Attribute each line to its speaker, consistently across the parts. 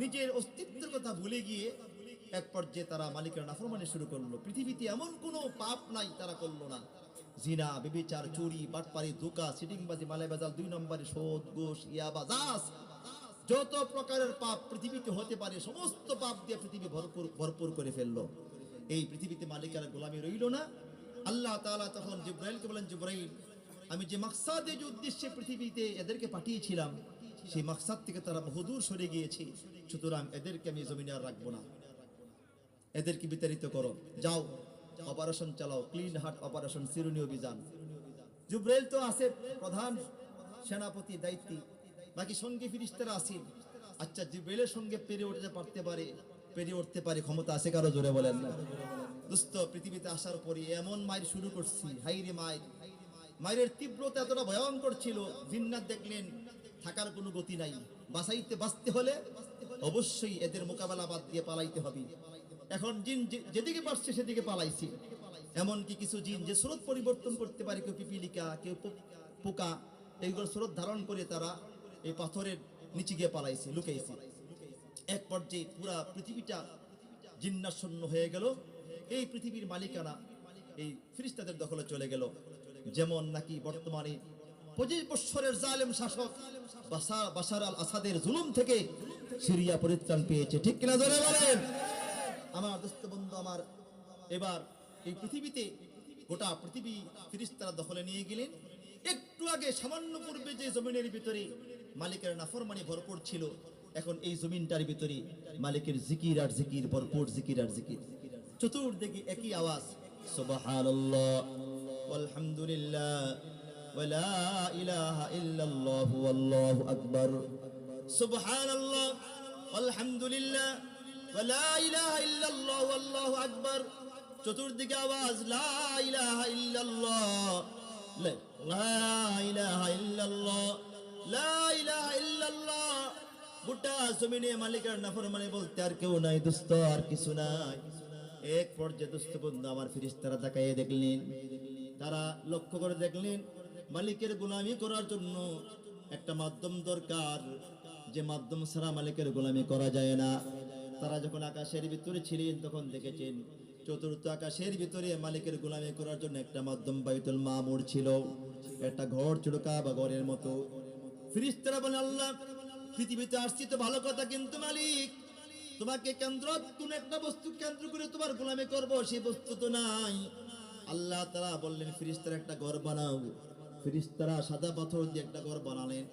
Speaker 1: নিজের অস্তিত্বের কথা ভুলে গিয়ে এক পর্যায়ে তারা মালিকের নাফরমানি শুরু করল। পৃথিবীতে এমন কোনো পাপ নাই তারা করল না। জিনা বেবিচার চুরি, বাটপারি, ধোকা সিটিংবাজি বাজাল দুই নম্বরে সোদ গোস ইয়াবা জাস যত প্রকারের পাপ পৃথিবীতে হতে পারে, সমস্ত পাপ দিয়ে পৃথিবী ভরপুর ভরপুর করে ফেলল। এই পৃথিবীতে মালিকের গোলামি রইল না। আল্লাহ তাআলা তখন জিব্রাইলকে বলেন, জিব্রাইল, আমি যে মাকসাদে যে উদ্দেশ্যে পৃথিবীতে এদেরকে পাঠিয়েছিলাম সেই মাকসাদ থেকে তারা বহুদূর সরে গিয়েছে। সুতরাং এদেরকে আমি জমিনে আর রাখব না। এদেরকে বিতাড়িত করো। যাও অপারেশন চালাও। ক্লিন হার্ট অপারেশন সিরুনি অভিযান। জুব্রাইল তো আছে, প্রধান সেনাপতি দায়িত্বী। বাকি সঙ্গে ফিরিস্তারা আসেন আচ্ছা জুব্রাইলের সঙ্গে পেরে উঠতে পারতে পারে, পেরে উঠতে পারে ক্ষমতা আছে কারও জোরে বলেন না। দোস্ত, পৃথিবীতে আসার পরে এমন মায়ের শুরু করছি। হাইরে মায়ের। মায়ের তীব্রতা এতটা ভয়ঙ্কর ছিল। জিন্নাত দেখলেন থাকার কোনো গতি নাই। বাঁচাইতে বাঁচতে হলে অবশ্যই এদের মোকাবেলা বাদ দিয়ে পালাইতে হবে। এখন জিন যেদিকে পারছে সেদিকে পালাইছি। এমনকি কিছু জিন যে স্রোত পরিবর্তন করতে পারে, কেউ পিপিলিকা, কেউ পোকা এইগুলো স্রোত ধারণ করে তারা এই পাথরের নিচে গিয়ে পালাইছে, লুকাইছে। এক পর্যায়ে পুরা পৃথিবীটা জিন্নাশূন্য হয়ে গেল। এই পৃথিবীর মালিকানা এই ফিরিস্তাদের দখলে চলে গেল। যেমন নাকি বর্তমানে পঁচিশ বৎসরের জালেম শাসক বাসার আল আসাদের জুলুম থেকে সিরিয়া পরিত্রাণ পেয়েছে। ঠিক কিনা ধরে বলেন? আমার দোস্ত বন্ধু, আমার এবার এই পৃথিবীতে গোটা পৃথিবী ফিরিস্তারা দখলে নিয়ে গেলেন। একটু আগে সামান্য পূর্বে যে জমিনের ভিতরে মালিকের নাফরমানি ভরপুর ছিল, এখন এই জমিনটার ভিতরে মালিকের জিকির আর জিকির, ভরপুর জিকির আর জিকির। চতুর্দিকে একই আওয়াজ, সুবহানাল্লাহ ওয়ালা ইলাহা ইল্লাল্লাহ ওয়াল্লাহু আকবার সুবহানাল্লাহ আলহামদুলিল্লাহ ওয়ালা ইলাহা ইল্লাল্লাহ ওয়াল্লাহু আকবার চতুর্দিকে আওয়াজ, লা ইলাহা ইল্লাল্লাহ লা ইলাহা ইল্লাল্লাহ লা ইলাহা ইল্লাল্লাহ গোটা জমিনে মালিকের নাফরমানি বলতে আর কেউ নাই দোস্ত, আর কিছু নাই। এক পর্যায়ে দোস্ত বন্ধু আমার ফিরিস্তারা তাকাইয়ে দেখলেন। তারা লক্ষ্য করে দেখলেন মালিকের গোলামি করার জন্য একটা মাধ্যম দরকার। যে মাধ্যম ছাড়া মালিকের গোলামি করা যায় না। তারা যখন আকাশের ভিতরে ছিলেন, তখন দেখেছেন চতুর্থ আকাশের ভিতরে মালিকের গোলামি করার জন্য একটা মাধ্যম বাইতুল মামুর ছিল। একটা ঘর ছিল কাবা ঘরের মতো। ফিরিস্তারা বলে, আল্লাহ, পৃথিবীতে আসছি তো ভালো কথা, কিন্তু মালিক, তোমাকে কেন্দ্র, কোন একটা বস্তু কেন্দ্র করে তোমার গোলামি করব সেই বস্তু তো নাই। আল্লাহ তারা বললেন, ফিরিস্তারা একটা ঘর বানাও। ফিরিস্তারা সাদা পাথর দিয়ে একটা ঘর বানালেন।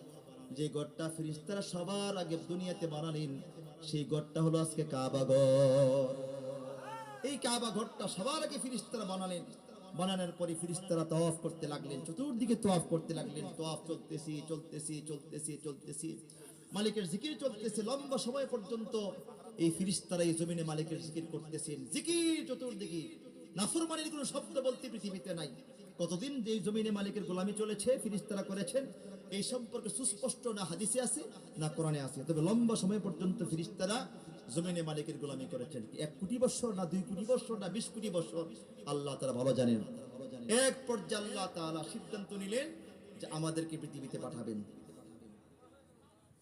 Speaker 1: যে ঘরটা ফিরিস্তারা সবার আগে দুনিয়াতে বানালেন, সেই ঘরটা হলো আজকে কাবা ঘর। এই কাবা ঘরটা সবার আগে ফিরিস্তারা বানালেন। বানানোর পরে ফিরিস্তারা তওয়াফ করতে লাগলেন, চতুর্দিকে তওয়াফ করতে লাগলেন। তওয়াফ চলতেছি চলতেছি চলতেছি চলতেছি। মালিকের জিকির চলতেছে লম্বা সময় পর্যন্ত। এই ফিরিস্তারা এই জমিনে মালিকের জিকির করতেছেন। জিকির চতুর্দিকে। নাফরমানির কোনো শব্দ বলতে পৃথিবীতে নাই। কতদিন যে এই জমিনে মালিকের গোলামি চলেছে, ফিরিস্তারা করেছেন, এই সম্পর্কে সুস্পষ্ট না হাদিসে আছে, না কোরআনে আছে। তবে লম্বা সময় পর্যন্ত ফিরিস্তারা জমিনে মালিকের গোলামি করেছেন। এক কোটি বছর না দুই কোটি বছর না বিশ কোটি বছর, আল্লাহ তারা ভালো জানেন। এক পর্যায়ে আল্লাহ তাআলা সিদ্ধান্ত নিলেন যে আমাদেরকে পৃথিবীতে পাঠাবেন।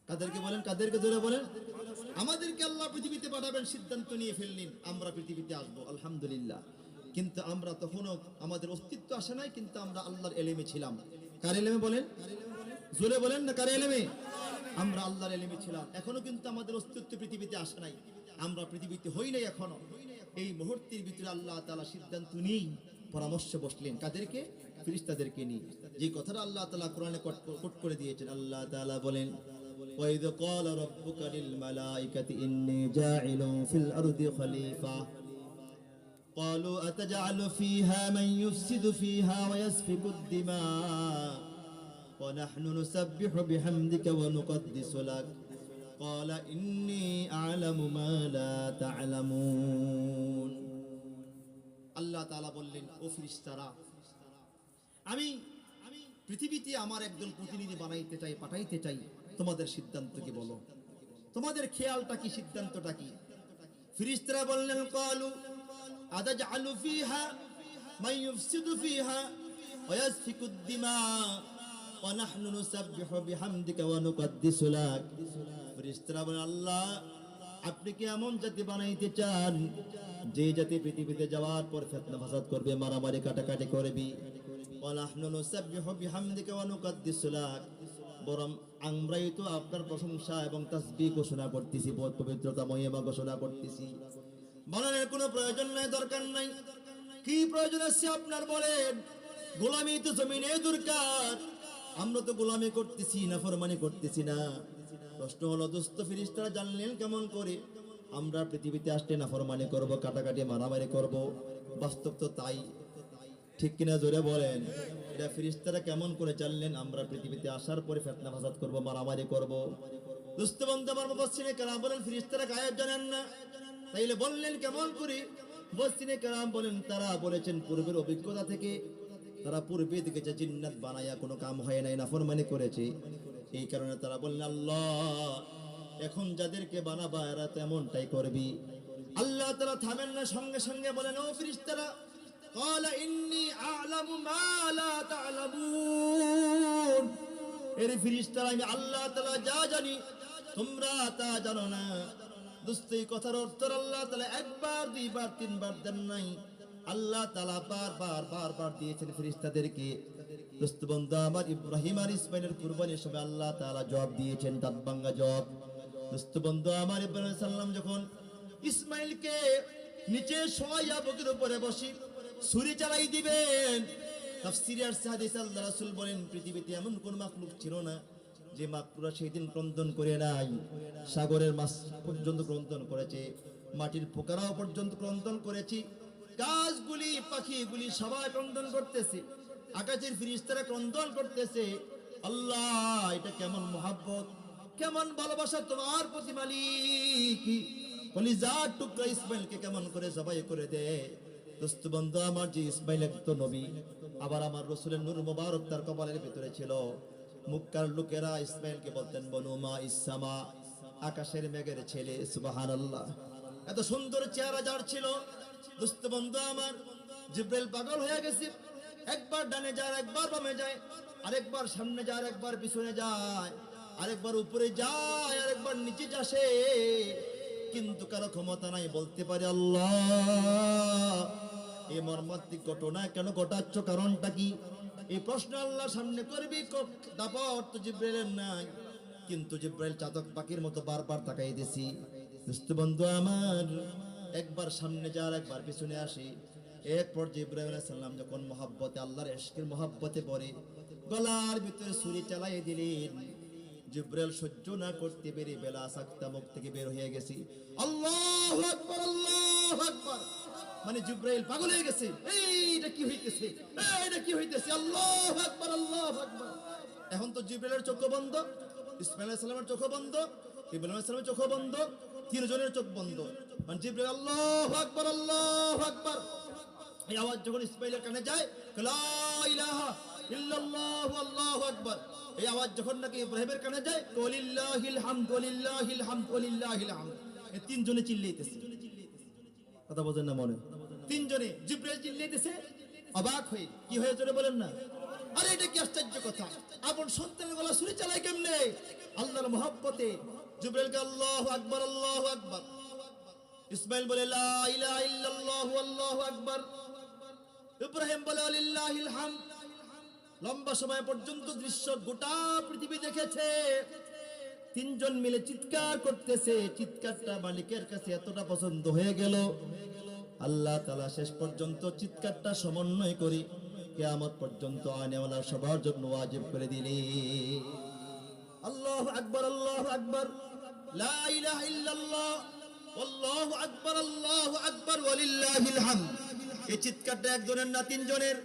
Speaker 1: কাদেরকে বলেন? কাদেরকে ধরে বলেন? আমাদেরকে আল্লাহ পৃথিবীতে পাঠাবেন, সিদ্ধান্ত নিয়ে ফেললেন, আমরা পৃথিবীতে আসব। আলহামদুলিল্লাহ। কিন্তু আমরা তখনও আমাদের অস্তিত্ব আসে নাই কিন্তু আমরা আল্লাহর এলেমে ছিলাম কার এলেমে বলেন জোরে বলেন না কার এলেমে আমরা আল্লাহর এলেমে ছিলাম এখনো কিন্তু আমাদের অস্তিত্ব পৃথিবীতে আসে নাই আমরা পৃথিবীতে হই নাই এখনো এই মুহূর্তের ভিতরে আল্লাহ তাআলা সিদ্ধান্ত নিয়েই পরামর্শে বসলেন কাদেরকে ফিরিস্তাদেরকে নিয়ে যে কথাটা আল্লাহ তাআলা কোরআনে কোট কোট করে দিয়েছেন আল্লাহ তাআলা বলেন وإذ قال ربك للملائكة إني جاعل في الأرض خليفة قالوا أتجعل فيها من يفسد فيها ويسفك الدماء ونحن نسبح بحمدك ونقدس لك قال إني أعلم ما لا تعلمون আল্লাহ তাআলা বললেন ও ফিরিস্তারা আমি আমি পৃথিবীতে আমার একজন প্রতিনিধি বানাইতে চাই পাঠাইতে চাই তোমাদের সিদ্ধান্ত কি বলো তোমাদের খেয়ালটা কি সিদ্ধান্তটা কি ফিরিস্তারা বললেন কালু ফিহা ওয়া ইয়াসফিকু দিমা ওয়া নাহনু নুসাব্বিহু বিহামদিকা ওয়া নুকদ্দিসু লাক ফিরিস্তারা বলেন আল্লাহ, আপনি কি এমন জাতি বানাইতে চান যে জাতি পৃথিবীতে যাওয়ার পর ফেতনা ফাসাদ করবে, মারামারি কাটাকাটি করবে? বরং আমরাই তো আপনার প্রশংসা এবং তাসবিহ ঘোষণা করতেছি পবিত্রতা মহিমা ঘোষণা করতেছি। বানানোর কোনো প্রয়োজন নাই, দরকার নাই। কি প্রয়োজন আছে আপনার বলেন? গোলামি তো জমিনে দরকার। আমরা তো গোলামি করতেছি না, ফরমানি করতেছি না। প্রশ্ন হলো, দোস্ত, ফিরিস্তারা জানলেন কেমন করে? আমরা পৃথিবীতে আসলে না, ফরমানি করব, কাটাকাটি, মারামারি করব। বাস্তব তো তাই। ঠিক কিনা জোরে বলেন? এটা ফিরিস্তারা কেমন করে জানলেন? আমরা পৃথিবীতে আসার পরে ফেতনা ফাসাদ করব, মারামারি করব। দোস্ত, বন্ধু, আমার মুফাসসিরে কেন বলেন, ফিরিস্তারা গায়েব জানেন না। তাইলে বললেন কেমন করে মুফাসসিরে কালাম বলেন তারা বলেছেন পূর্বের অভিজ্ঞতা থেকে তারা পূর্বে দেখেছে জিন্নাত বানায়া কোনো কাম হয় নাই নাফরমানি করেছে এই কারণে তারা বললেন আল্লাহ এখন যাদেরকে বানাবা এরা তেমনটাই করবি আল্লাহ তারা থামেন না সঙ্গে সঙ্গে বলেন ও ফিরিস্তারা قال إني أعلم ما لا تعلمون এর ফিরিস্তারা আমি আল্লাহ তাআলা যা জানি তোমরা তা জানো না দোস্ত এই কথার অর্থ আল্লাহ তাআলা একবার, দুইবার, তিনবার দেন নাই। আল্লাহ তাআলা বারবার বারবার দিয়েছেন ফিরিস্তাদেরকে দোস্ত বন্ধু, আমার ইব্রাহিম আর ইসমাইলের কুরবানির সময় আল্লাহ জবাব দিয়েছেন জবাব। দোস্ত বন্ধু, আমার ইব্রাহিম সাল্লাম যখন ইসমাইলকে নিচে শোয়া বুকের উপরে বসি, ছুরি চালাই দিবেন, তাফসিরে আর হাদিস, আল্লাহ রাসূল বলেন, পৃথিবীতে এমন কোন মাখলুক ছিল না। যে মাকড়া সেই দিন ক্রন্দন করে নাই, সাগরের মাছ পর্যন্ত ক্রন্দন করেছে, মাটির পোকারাও পর্যন্ত ক্রন্দন করেছি, গাছগুলি, পাখিগুলি সবাই ক্রন্দন করতেছে, আকাশের ফিরিস্তারা ক্রন্দন করতেছে। আল্লাহ, এটা কেমন মহাব্বত, কেমন ভালোবাসা তোমার প্রতি মালিক। কলিজার টুকরা ইসমাইলকে কেমন করে জবাই করে দে। দোস্ত বন্ধু, আমার যে ইসমাইল এক নবী, আবার আমার রসুলের নূর মোবারক তার কপালের ভিতরে ছিল। মুক্কার লোকেরা ইসমাইলকে বলতেন বনুমা ইসামা আকাশের মেঘের ছেলে সুবাহান এত সুন্দর চেহারা যার ছিল। দোস্ত বন্ধু আমার, জিব্রাইল পাগল হয়ে গেছে। একবার ডানে যায়, একবার বামে যায়, আরেকবার সামনে যায়, আরেকবার পিছনে যায়, আরেকবার উপরে যায়, আরেকবার নিচে যাসে কিন্তু কারও ক্ষমতা নাই, বলতে পারে আল্লাহ। এই মর্মান্তিক ঘটনা কেন ঘটাচ্ছ? কারণটা কি? এই প্রশ্ন আল্লাহ সামনে করবি দাপট তো জিব্রাইলের নাই। কিন্তু জিব্রাইল চাতক পাখির মতো বারবার তাকাই দিছি। দুস্থ বন্ধু আমার, একবার সামনে যার, একবার পিছনে আসি। এরপর আলাইহিস সালাম যখন মহাব্বতে, আল্লাহর ইশকের মহাব্বতে পড়ে, গলার ভিতরে ছুরি চালাই দিলেন। জিব্রাইল সহ্য না করতে পেরে বেলা সাক্তা মুখ থেকে বের হয়ে গেছি। আল্লাহু আকবার আল্লাহু আকবার। মানে জিব্রাইল পাগল হয়ে গেছে। এইটা কি হইতেছে? এইটা কি হইতেছে? আল্লাহ আকবার, আল্লাহু আকবার। এখন তো জিব্রাইলের চোখ বন্ধ, ইসমাইল সালামের চোখ বন্ধ, ইব্রাহিম সালামের চোখ বন্ধ, তিনজনের চোখ বন্ধ। মানে জিব্রাইল আল্লাহু আকবার আল্লাহু আকবার। এই আওয়াজ যখন ইসমাইলের কানে যায় লা ইলাহা ইল্লাল্লাহু, আল্লাহু আকবার। এই আওয়াজ যখন নাকি ইব্রাহিমের কানে যায়, কলিল্লাহিল হামদ কলিল্লাহিল হামদ কলিল্লাহিল হামদ। এই তিনজনে চিল্লাইতেছে। কথা বোঝেন না মনে। তিনজনে জিব্রাইল চিল্লাইতেছে, অবাক হয়ে, কি হয়ে জোরে বলেন না? আরে এটা কি আশ্চর্য কথা? আপন সন্তানের গলা ছুরি চালায় কেমনে? আল্লাহর মহব্বতে জিব্রাইলকে আল্লাহু আকবার আল্লাহু আকবার। ইসমাইল বলে, লা ইলাহা ইল্লাল্লাহু, আল্লাহু আকবার। ইব্রাহিম বলে, আলিল্লাহিল হামদ। লম্বা সময় পর্যন্ত দৃশ্য গোটা পৃথিবী দেখেছে। তিনজন মিলে চিৎকার করতেছে। চিৎকারটা মালিকের কাছে এতটা পছন্দ হয়ে গেল। আল্লাহ তালা শেষ পর্যন্ত চিৎকারটা সমন্বয় করি কেয়ামত পর্যন্ত আনেওয়ালা সবার জন্য ওয়াজিব করে দিলি আল্লাহ আকবর আল্লাহ আকবর। এই চিৎকারটা একজনের না তিনজনের?